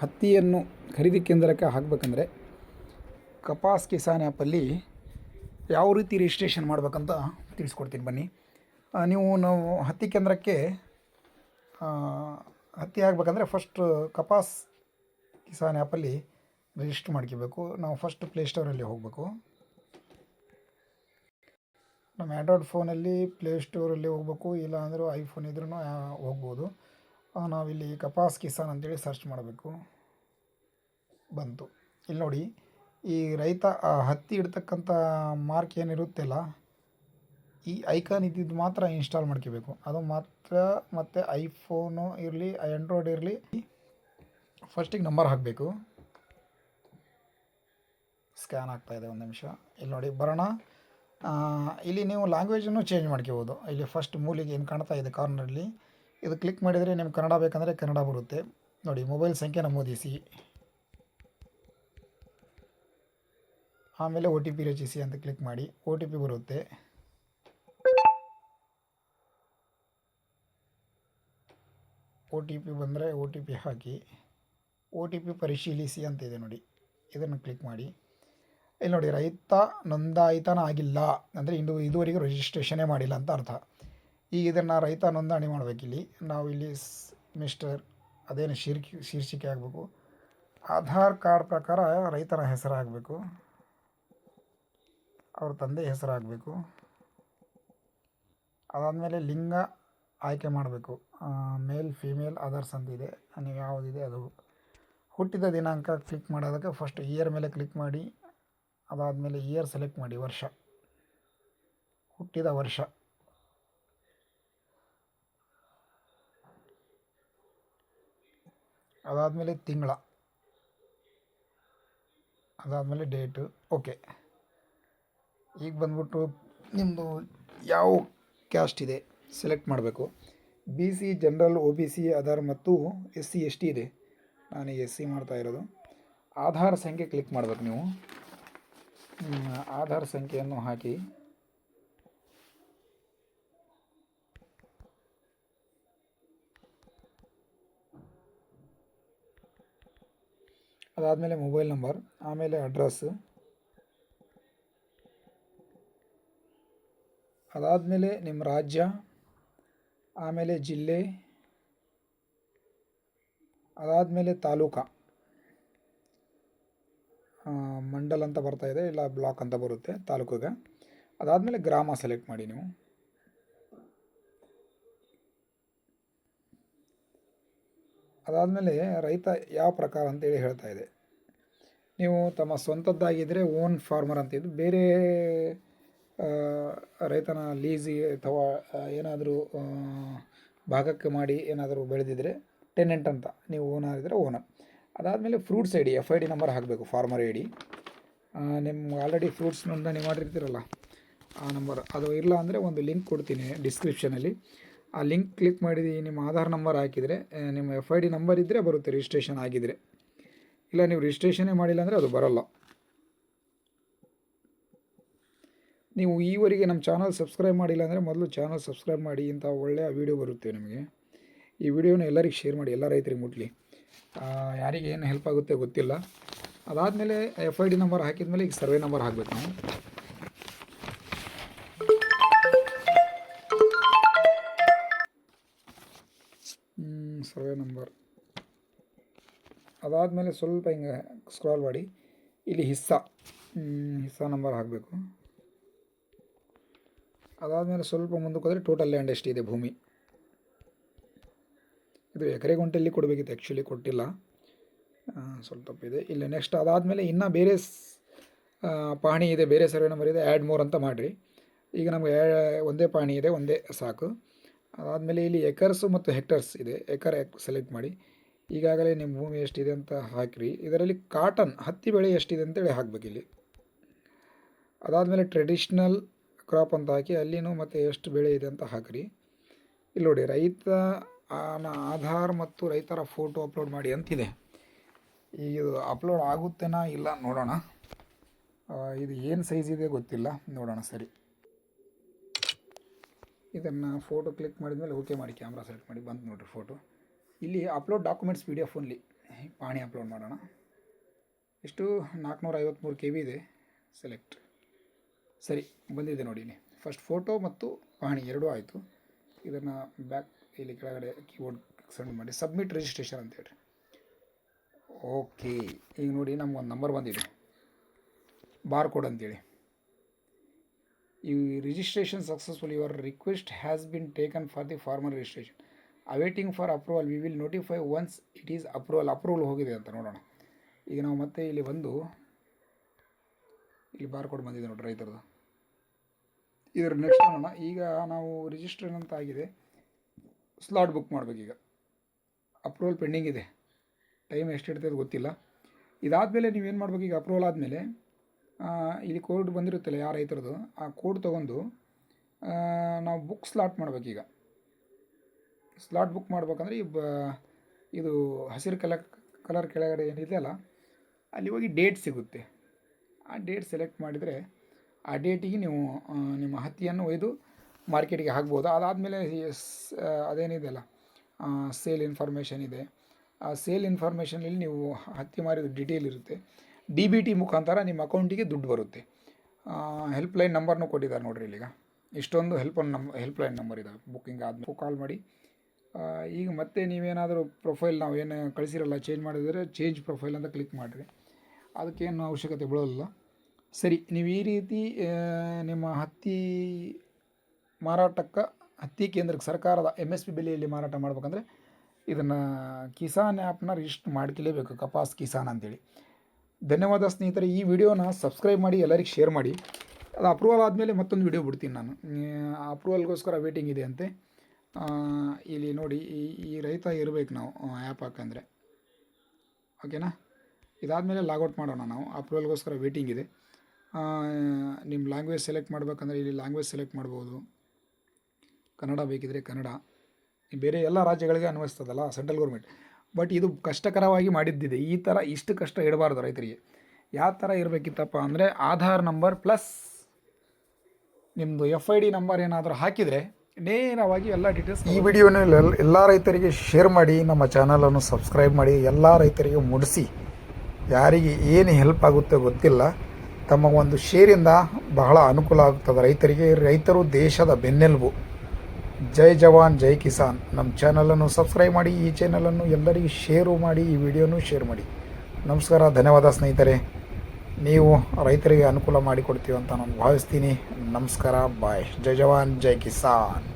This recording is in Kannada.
ಹತ್ತಿಯನ್ನು ಖರೀದಿ ಕೇಂದ್ರಕ್ಕೆ ಹಾಕಬೇಕಂದ್ರೆ ಕಪಾಸ್ ಕಿಸಾನ್ ಆ್ಯಪಲ್ಲಿ ಯಾವ ರೀತಿ ರಿಜಿಸ್ಟ್ರೇಷನ್ ಮಾಡಬೇಕಂತ ತಿಳಿಸ್ಕೊಡ್ತೀನಿ ಬನ್ನಿ. ನೀವು ನಾವು ಹತ್ತಿ ಕೇಂದ್ರಕ್ಕೆ ಹತ್ತಿ ಆಗಬೇಕಂದ್ರೆ ಫಸ್ಟ್ ಕಪಾಸ್ ಕಿಸಾನ್ ಆ್ಯಪಲ್ಲಿ ರಿಜಿಸ್ಟರ್ ಮಾಡ್ಕೋಬೇಕು. ನಾವು ಫಸ್ಟ್ ಪ್ಲೇಸ್ಟೋರಲ್ಲಿ ಹೋಗಬೇಕು. ನಮ್ಮ ಆ್ಯಂಡ್ರಾಯ್ಡ್ ಫೋನಲ್ಲಿ ಪ್ಲೇಸ್ಟೋರಲ್ಲಿ ಹೋಗ್ಬೇಕು. ಇಲ್ಲ ಅಂದರೂ ಐಫೋನ್ ಇದ್ರೂ ಹೋಗ್ಬೋದು. ನಾವಿಲ್ಲಿ ಕಪಾಸ್ ಕಿಸಾನ್ ಅಂತೇಳಿ ಸರ್ಚ್ ಮಾಡಬೇಕು. ಬಂತು. ಇಲ್ಲಿ ನೋಡಿ, ಈ ರೈತ ಹತ್ತಿ ಇಡ್ತಕ್ಕಂಥ ಮಾರ್ಕ್ ಏನಿರುತ್ತಲ್ಲ ಈ ಐಕಾನ್ ಇದ್ದಿದ್ದು ಮಾತ್ರ ಇನ್ಸ್ಟಾಲ್ ಮಾಡ್ಕೋಬೇಕು. ಅದು ಮಾತ್ರ ಮತ್ತು ಐಫೋನು ಇರಲಿ ಆ್ಯಂಡ್ರಾಯ್ಡ್ ಇರಲಿ ಫಸ್ಟಿಗೆ ನಂಬರ್ ಹಾಕಬೇಕು. ಸ್ಕ್ಯಾನ್ ಆಗ್ತಾಯಿದೆ ಒಂದು ನಿಮಿಷ. ಇಲ್ಲಿ ನೋಡಿ, ಬರೋಣ. ಇಲ್ಲಿ ನೀವು ಲ್ಯಾಂಗ್ವೇಜನ್ನು ಚೇಂಜ್ ಮಾಡ್ಕೋಬೋದು. ಇಲ್ಲಿ ಫಸ್ಟ್ ಮೂಲಿಗೆ ಏನು ಕಾಣ್ತಾ ಇದೆ ಕಾರ್ನರಲ್ಲಿ ಇದು ಕ್ಲಿಕ್ ಮಾಡಿದರೆ ನಿಮ್ಗೆ ಕನ್ನಡ ಬೇಕಂದರೆ ಕನ್ನಡ ಬರುತ್ತೆ. ನೋಡಿ, ಮೊಬೈಲ್ ಸಂಖ್ಯೆ ನಮೂದಿಸಿ. ಆಮೇಲೆ ಒ ಟಿ ಪಿ ರಚಿಸಿ ಅಂತ ಕ್ಲಿಕ್ ಮಾಡಿ. ಒ ಟಿ ಪಿ ಬರುತ್ತೆ. ಒ ಟಿ ಪಿ ಬಂದರೆ ಒ ಟಿ ಪಿ ಹಾಕಿ. ಒ ಟಿ ಪಿ ಪರಿಶೀಲಿಸಿ ಅಂತ ಇದೆ ನೋಡಿ. ಇದನ್ನು ಕ್ಲಿಕ್ ಮಾಡಿ. ಇಲ್ಲಿ ನೋಡಿ, ರೈತ ನೋಂದಾಯಿತನ ಆಗಿಲ್ಲ ಅಂದರೆ ಇಂದು ಇದುವರೆಗೂ ರಿಜಿಸ್ಟ್ರೇಷನೇ ಮಾಡಿಲ್ಲ ಅಂತ ಅರ್ಥ. ಈಗ ಇದನ್ನು ರೈತ ನೋಂದಣಿ ಮಾಡಬೇಕಿಲ್ಲಿ ನಾವು ಇಲ್ಲಿ ಮಿಸ್ಟರ್ ಅದೇನು ಶೀರ್ಕಿ, ಶೀರ್ಷಿಕೆ ಆಗಬೇಕು. ಆಧಾರ್ ಕಾರ್ಡ್ ಪ್ರಕಾರ ರೈತನ ಹೆಸರಾಗಬೇಕು. ಅವ್ರ ತಂದೆ ಹೆಸರಾಗಬೇಕು. ಅದಾದಮೇಲೆ ಲಿಂಗ ಆಯ್ಕೆ ಮಾಡಬೇಕು. ಮೇಲ್, ಫೀಮೇಲ್ ಅದರ್ಸ್ ಅಂತಿದೆ ನೀವು ಯಾವುದಿದೆ ಅದು. ಹುಟ್ಟಿದ ದಿನಾಂಕ ಕ್ಲಿಕ್ ಮಾಡೋದಕ್ಕೆ ಫಸ್ಟ್ ಇಯರ್ ಮೇಲೆ ಕ್ಲಿಕ್ ಮಾಡಿ, ಅದಾದಮೇಲೆ ಇಯರ್ ಸೆಲೆಕ್ಟ್ ಮಾಡಿ ವರ್ಷ. ಹುಟ್ಟಿದ ವರ್ಷ. ಅದಾದಮೇಲೆ ತಿಂಗಳ. ಅದಾದಮೇಲೆ ಡೇಟು. ಓಕೆ. ಈಗ ಬಂದ್ಬಿಟ್ಟು ನಿಮ್ಮದು ಯಾವ ಕ್ಯಾಸ್ಟ್ ಇದೆ? ಸೆಲೆಕ್ಟ್ ಮಾಡಬೇಕು. B C general O B C Aadhaar ಮತ್ತು ಎಸ್ ಸಿ ಎಸ್ ಟಿ ಇದೆ. ನಾನು ಎಸ್ ಸಿ ಮಾಡ್ತಾ ಇರೋದು. ಆಧಾರ್ ಸಂಖ್ಯೆ ಕ್ಲಿಕ್ ಮಾಡಬೇಕು ನೀವು. ಆಧಾರ್ ಸಂಖ್ಯೆಯನ್ನು ಹಾಕಿ. ಅದಾದಮೇಲೆ ಮೊಬೈಲ್ ನಂಬರ್, ಆಮೇಲೆ ಅಡ್ರೆಸ್. ಅದಾದಮೇಲೆ ನಿಮ್ಮ ರಾಜ್ಯ, ಆಮೇಲೆ ಜಿಲ್ಲೆ, ಅದಾದಮೇಲೆ ತಾಲೂಕ. ಮಂಡಲ್ ಅಂತ ಬರ್ತಾ ಇದೆ, ಇಲ್ಲ ಬ್ಲಾಕ್ ಅಂತ ಬರುತ್ತೆ ತಾಲೂಕಿಗೆ. ಅದಾದಮೇಲೆ ಗ್ರಾಮ ಸೆಲೆಕ್ಟ್ ಮಾಡಿ ನೀವು. ಅದಾದಮೇಲೆ ರೈತ ಯಾವ ಪ್ರಕಾರ ಅಂತೇಳಿ ಹೇಳ್ತಾ ಇದೆ. ನೀವು ತಮ್ಮ ಸ್ವಂತದ್ದಾಗಿದ್ದರೆ ಓನ್ ಫಾರ್ಮರ್ ಅಂತಿದ್ದು ಬೇರೆ ರೈತನ ಲೀಸಿ ಅಥವಾ ಏನಾದರೂ ಭಾಗಕ್ಕೆ ಮಾಡಿ ಏನಾದರೂ ಬೆಳೆದಿದ್ರೆ ಟೆನೆಂಟ್ ಅಂತ ನೀವು ಓನರ್ ಇದ್ದರೆ ಓನರ್. ಅದಾದಮೇಲೆ fruits I D F I D number ಹಾಕಬೇಕು, ಫಾರ್ಮರ್ ಐ ಡಿ ನಿಮ್ಮ ಆಲ್ರೆಡಿ ಫ್ರೂಟ್ಸ್ ನೋಂದಣಿ ಮಾಡಿರ್ತೀರಲ್ಲ, ಆ ನಂಬರ್. ಅದು ಇಲ್ಲ ಅಂದರೆ ಒಂದು ಲಿಂಕ್ ಕೊಡ್ತೀನಿ ಡಿಸ್ಕ್ರಿಪ್ಷನಲ್ಲಿ. ಆ ಲಿಂಕ್ ಕ್ಲಿಕ್ ಮಾಡಿ ನಿಮ್ಮ ಆಧಾರ್ ನಂಬರ್ ಹಾಕಿದರೆ ನಿಮ್ಮ ಎಫ್ ಐ ಡಿ ನಂಬರ್ ಇದ್ದರೆ ಬರುತ್ತೆ ರಿಜಿಸ್ಟ್ರೇಷನ್ ಆಗಿದರೆ. ಇಲ್ಲ, ನೀವು ರಿಜಿಸ್ಟ್ರೇಷನೇ ಮಾಡಿಲ್ಲ ಅಂದರೆ ಅದು ಬರೋಲ್ಲ. ನೀವು ಈವರೆಗೆ ನಮ್ಮ ಚಾನಲ್ ಸಬ್ಸ್ಕ್ರೈಬ್ ಮಾಡಿಲ್ಲ ಅಂದರೆ ಮೊದಲು ಚಾನಲ್ ಸಬ್ಸ್ಕ್ರೈಬ್ ಮಾಡಿ, ಇಂಥ ಒಳ್ಳೆಯ ವೀಡಿಯೋ ಬರುತ್ತೆ ನಿಮಗೆ. ಈ ವಿಡಿಯೋನ ಎಲ್ಲರಿಗೆ ಶೇರ್ ಮಾಡಿ, ಎಲ್ಲ ರೈತರಿಗೆ ಮುಟ್ಲಿ. ಯಾರಿಗೆ ಏನು ಹೆಲ್ಪ್ ಆಗುತ್ತೆ ಗೊತ್ತಿಲ್ಲ. ಅದಾದಮೇಲೆ ಎಫ್ ಐ ಡಿ ನಂಬರ್ ಹಾಕಿದ್ಮೇಲೆ ಈಗ ಸರ್ವೆ ನಂಬರ್ ಹಾಕಬೇಕು ನಾವು. ಅದಾದಮೇಲೆ ಸ್ವಲ್ಪ ಹಿಂಗೆ ಸ್ಕ್ರಾಲ್ ಮಾಡಿ, ಇಲ್ಲಿ ಹಿಸ್ಸಾ. ಹಿಸ್ಸ ನಂಬರ್ ಹಾಕಬೇಕು. ಅದಾದಮೇಲೆ ಸ್ವಲ್ಪ ಮುಂದಕ್ಕೆ ಹೋದರೆ ಟೋಟಲ್ ಲ್ಯಾಂಡ್ ಎಷ್ಟಿದೆ ಭೂಮಿ. ಇದು ಎಕರೆ ಗುಂಟೆಯಲ್ಲಿ ಕೊಡಬೇಕಿತ್ತು ಆ್ಯಕ್ಚುಲಿ ಕೊಟ್ಟಿಲ್ಲ. ಸ್ವಲ್ಪ ತಪ್ಪಿದೆ. ಇಲ್ಲ ನೆಕ್ಸ್ಟ್ ಅದಾದಮೇಲೆ ಇನ್ನೂ ಬೇರೆ ಪಾಣಿ ಇದೆ, ಬೇರೆ ಸರ್ವೆ ನಂಬರ್ ಇದೆ ಆ್ಯಡ್ ಮೋರ್ ಅಂತ ಮಾಡಿರಿ. ಈಗ ನಮಗೆ ಒಂದೇ ಪಾಣಿ ಇದೆ, ಒಂದೇ ಸಾಕು. ಅದಾದಮೇಲೆ ಇಲ್ಲಿ ಎಕರ್ಸು ಮತ್ತು ಹೆಕ್ಟರ್ಸ್ ಇದೆ ಎಕರ್ ಸೆಲೆಕ್ಟ್ ಮಾಡಿ. ಈಗಾಗಲೇ ನಿಮ್ಮ ಭೂಮಿ ಎಷ್ಟಿದೆ ಅಂತ ಹಾಕಿರಿ. ಇದರಲ್ಲಿ ಕಾಟನ್ ಹತ್ತಿ ಬೆಳೆ ಎಷ್ಟಿದೆ ಅಂತೇಳಿ ಹಾಕ್ಬೇಕು ಇಲ್ಲಿ. ಅದಾದಮೇಲೆ ಟ್ರೆಡಿಷ್ನಲ್ ಕ್ರಾಪ್ ಅಂತ ಹಾಕಿ ಅಲ್ಲಿನೂ ಮತ್ತು ಎಷ್ಟು ಬೆಳೆ ಇದೆ ಅಂತ ಹಾಕಿರಿ. ಇಲ್ಲಿ ನೋಡಿ, ರೈತ ಆನ ಆಧಾರ್ ಮತ್ತು ರೈತರ ಫೋಟೋ ಅಪ್ಲೋಡ್ ಮಾಡಿ ಅಂತಿದೆ. ಈಗ ಇದು ಅಪ್ಲೋಡ್ ಆಗುತ್ತೇನಾ ಇಲ್ಲ ನೋಡೋಣ. ಇದು ಏನು ಸೈಜ್ ಇದೆ ಗೊತ್ತಿಲ್ಲ, ನೋಡೋಣ ಸರಿ. ಇದನ್ನು ಫೋಟೋ ಕ್ಲಿಕ್ ಮಾಡಿದ್ಮೇಲೆ ಓಕೆ ಮಾಡಿ ಕ್ಯಾಮ್ರಾ ಸೆಲೆಕ್ಟ್ ಮಾಡಿ, ಬಂತು ನೋಡಿರಿ ಫೋಟೋ ಇಲ್ಲಿ upload documents P D F only ಪಾಣಿ ಅಪ್ಲೋಡ್ ಮಾಡೋಣ. ಎಷ್ಟು? ನಾಲ್ಕುನೂರ ಐವತ್ತ್ಮೂರು ಕೆ ಬಿ ಇದೆ. ಸೆಲೆಕ್ಟ್ ಸರಿ, ಬಂದಿದೆ ನೋಡಿ ಇಲ್ಲಿ. ಫಸ್ಟ್ ಫೋಟೋ ಮತ್ತು ಪಾಣಿ ಎರಡೂ ಆಯಿತು. ಇದನ್ನು ಬ್ಯಾಕ್ ಇಲ್ಲಿ ಕೆಳಗಡೆ ಕೀಬೋರ್ಡ್ ಸೆಂಡ್ ಮಾಡಿ. ಸಬ್ಮಿಟ್ ರಿಜಿಸ್ಟ್ರೇಷನ್ ಅಂತೇಳಿ ಓಕೆ ಈಗ ನೋಡಿ ನಮ್ಗೊಂದು ನಂಬರ್ ಬಂದಿದೆ. ಬಾರ್ ಕೋಡ್ ಅಂತೇಳಿ. ಈ registration successful your request has been taken for the farmer registration awaiting for approval we will notify once it is approval approval ಹೋಗಿದೆ ಅಂತ ನೋಡೋಣ. ಈಗ ನಾವು ಮತ್ತೆ ಇಲ್ಲಿ ಬಂದು ಇಲ್ಲಿ ಬಾರ್ ಕೋಡ್ ಬಂದಿದೆ ನೋಡಿ ರೈತರದು. ಇದರ ನೆಕ್ಸ್ಟ್ ನೋಡೋಣ. ಈಗ ನಾವು ರಿಜಿಸ್ಟ್ರೇಷನ್ ಅಂತ ಆಗಿದೆ. ಸ್ಲಾಟ್ ಬುಕ್ ಮಾಡಬೇಕೀಗ ಅಪ್ರೂವಲ್ ಪೆಂಡಿಂಗ್ ಇದೆ. ಟೈಮ್ ಎಷ್ಟು ಇಡ್ತದೆ ಗೊತ್ತಿಲ್ಲ. ಇದಾದಮೇಲೆ ನೀವೇನು ಮಾಡ್ಬೇಕು ಈಗ ಅಪ್ರೂವಲ್ ಆದಮೇಲೆ ಇಲ್ಲಿ ಕೋರ್ಟ್ ಬಂದಿರುತ್ತಲ್ಲ ಯಾರು ರೈತರದು, ಆ ಕೋಡ್ ತೊಗೊಂಡು ನಾವು ಬುಕ್ ಸ್ಲಾಟ್ ಮಾಡ್ಬೇಕೀಗ ಸ್ಲಾಟ್ ಬುಕ್ ಮಾಡ್ಬೇಕಂದ್ರೆ ಈ ಬ, ಇದು ಹಸಿರು ಕಲರ್ ಕಲರ್ ಕೆಳಗಡೆ ಏನಿದೆ ಅಲ್ಲ ಹೋಗಿ ಡೇಟ್ ಸಿಗುತ್ತೆ. ಆ ಡೇಟ್ ಸೆಲೆಕ್ಟ್ ಮಾಡಿದರೆ ಆ ಡೇಟಿಗೆ ನೀವು ನಿಮ್ಮ ಹತ್ತಿಯನ್ನು ಒಯ್ದು ಮಾರ್ಕೆಟಿಗೆ ಹಾಕ್ಬೋದು. ಅದಾದಮೇಲೆ ಅದೇನಿದೆ ಅಲ್ಲ ಸೇಲ್ ಇನ್ಫಾರ್ಮೇಷನ್ ಇದೆ. ಆ ಸೇಲ್ ಇನ್ಫಾರ್ಮೇಷನಲ್ಲಿ ನೀವು ಹತ್ತಿ ಮಾರಿದ ಡಿಟೇಲ್ ಇರುತ್ತೆ. ಡಿ ಬಿ ಟಿ ಮುಖಾಂತರ ನಿಮ್ಮ ಅಕೌಂಟಿಗೆ ದುಡ್ಡು ಬರುತ್ತೆ. ಹೆಲ್ಪ್ಲೈನ್ ನಂಬರ್ನೂ ಕೊಟ್ಟಿದ್ದಾರೆ ನೋಡಿರಿ ಇಲ್ಲಿಗ. ಇಷ್ಟೊಂದು ಹೆಲ್ಪ್ ನಂಬ ಹೆಲ್ಪ್ಲೈನ್ ನಂಬರ್ ಇದೆ. ಬುಕ್ಕಿಂಗ್ ಆದಮೇಲೆ ಕಾಲ್ ಮಾಡಿ. ಈಗ ಮತ್ತೆ ನೀವೇನಾದರೂ ಪ್ರೊಫೈಲ್ ನಾವು ಏನು ಕಳಿಸಿರಲ್ಲ ಚೇಂಜ್ ಮಾಡಿದರೆ ಚೇಂಜ್ ಪ್ರೊಫೈಲ್ ಅಂತ ಕ್ಲಿಕ್ ಮಾಡಿರಿ. ಅದಕ್ಕೇನು ಅವಶ್ಯಕತೆ ಬೀಳೋಲ್ಲ ಸರಿ, ನೀವು ಈ ರೀತಿ ನಿಮ್ಮ ಹತ್ತಿ ಮಾರಾಟಕ್ಕೆ, ಹತ್ತಿ ಕೇಂದ್ರಕ್ಕೆ ಸರ್ಕಾರದ ಎಂ ಎಸ್ ಪಿ ಬೆಲೆಯಲ್ಲಿ ಮಾರಾಟ ಮಾಡ್ಬೇಕಂದ್ರೆ ಇದನ್ನು ಕಿಸಾನ್ ಆ್ಯಪ್ನ ರಿಜಿಸ್ಟರ್ ಮಾಡ್ಕಲೇಬೇಕು ಕಪಾಸ್ ಕಿಸಾನ್ ಅಂತೇಳಿ. ಧನ್ಯವಾದ ಸ್ನೇಹಿತರೆ, ಈ ವಿಡಿಯೋನ ಸಬ್ಸ್ಕ್ರೈಬ್ ಮಾಡಿ, ಎಲ್ಲರಿಗೆ ಶೇರ್ ಮಾಡಿ. ಅದು ಅಪ್ರೂವಲ್ ಆದಮೇಲೆ ಮತ್ತೊಂದು ವಿಡಿಯೋ ಬಿಡ್ತೀನಿ ನಾನು. ಅಪ್ರೂವಲ್ಗೋಸ್ಕರ ವೇಟಿಂಗ್ ಇದೆ ಅಂತೆ. ಇಲ್ಲಿ ನೋಡಿ, ಈ ಈ ರೈತ ಇರಬೇಕು ನಾವು ಆ್ಯಪ್ ಹಾಕಂದರೆ. ಓಕೆನಾ ಇದಾದಮೇಲೆ ಲಾಗೌಟ್ ಮಾಡೋಣ ನಾವು. ಅಪ್ರೂವಲ್ಗೋಸ್ಕರ ವೇಟಿಂಗ್ ಇದೆ. ನಿಮ್ಮ ಲ್ಯಾಂಗ್ವೇಜ್ ಸೆಲೆಕ್ಟ್ ಮಾಡಬೇಕಂದ್ರೆ ಇಲ್ಲಿ ಲ್ಯಾಂಗ್ವೇಜ್ ಸೆಲೆಕ್ಟ್ ಮಾಡ್ಬೋದು. ಕನ್ನಡ ಬೇಕಿದ್ರೆ ಕನ್ನಡ. ಬೇರೆ ಎಲ್ಲ ರಾಜ್ಯಗಳಿಗೆ ಅನ್ವಯಿಸ್ತದಲ್ಲ ಸೆಂಟ್ರಲ್ ಗೌರ್ಮೆಂಟ್ ಬಟ್ ಇದು ಕಷ್ಟಕರವಾಗಿ ಮಾಡಿದ್ದಿದೆ. ಈ ಥರ ಇಷ್ಟು ಕಷ್ಟ ಇಡಬಾರ್ದು ರೈತರಿಗೆ. ಯಾವ ಥರ ಇರಬೇಕಿತ್ತಪ್ಪ ಅಂದರೆ ಆಧಾರ್ ನಂಬರ್ ಪ್ಲಸ್ ನಿಮ್ಮದು ಎಫ್ ಐ ಡಿ ನಂಬರ್ ಏನಾದರೂ ಹಾಕಿದರೆ ನೇರವಾಗಿ ಎಲ್ಲ ಡೀಟೇಲ್ಸ್ ಈ ವಿಡಿಯೋನ ಎಲ್ಲ ರೈತರಿಗೆ ಶೇರ್ ಮಾಡಿ ನಮ್ಮ ಚಾನಲನ್ನು ಸಬ್ಸ್ಕ್ರೈಬ್ ಮಾಡಿ ಎಲ್ಲ ರೈತರಿಗೆ ಮುಡಿಸಿ. ಯಾರಿಗೆ ಏನು ಹೆಲ್ಪ್ ಆಗುತ್ತೆ ಗೊತ್ತಿಲ್ಲ. ತಮ್ಮ ಒಂದು ಶೇರಿಂದ ಬಹಳ ಅನುಕೂಲ ಆಗ್ತದೆ ರೈತರಿಗೆ. ರೈತರು ದೇಶದ ಬೆನ್ನೆಲುಬು. ಜೈ ಜವಾನ್ ಜೈ ಕಿಸಾನ್. ನಮ್ಮ ಚಾನಲನ್ನು ಸಬ್ಸ್ಕ್ರೈಬ್ ಮಾಡಿ ಈ ಚಾನಲನ್ನು ಎಲ್ಲರಿಗೂ ಶೇರು ಮಾಡಿ ಈ ವಿಡಿಯೋನು ಶೇರ್ ಮಾಡಿ. ನಮಸ್ಕಾರ ಧನ್ಯವಾದ ಸ್ನೇಹಿತರೆ. ನೀವು ರೈತರಿಗೆ ಅನುಕೂಲ ಮಾಡಿಕೊಡ್ತೀವಿ ಅಂತ ನಾನು ಭಾವಿಸ್ತೀನಿ. ನಮಸ್ಕಾರ ಬಾಯ್. ಜೈ ಜವಾನ್ ಜೈ ಕಿಸಾನ್.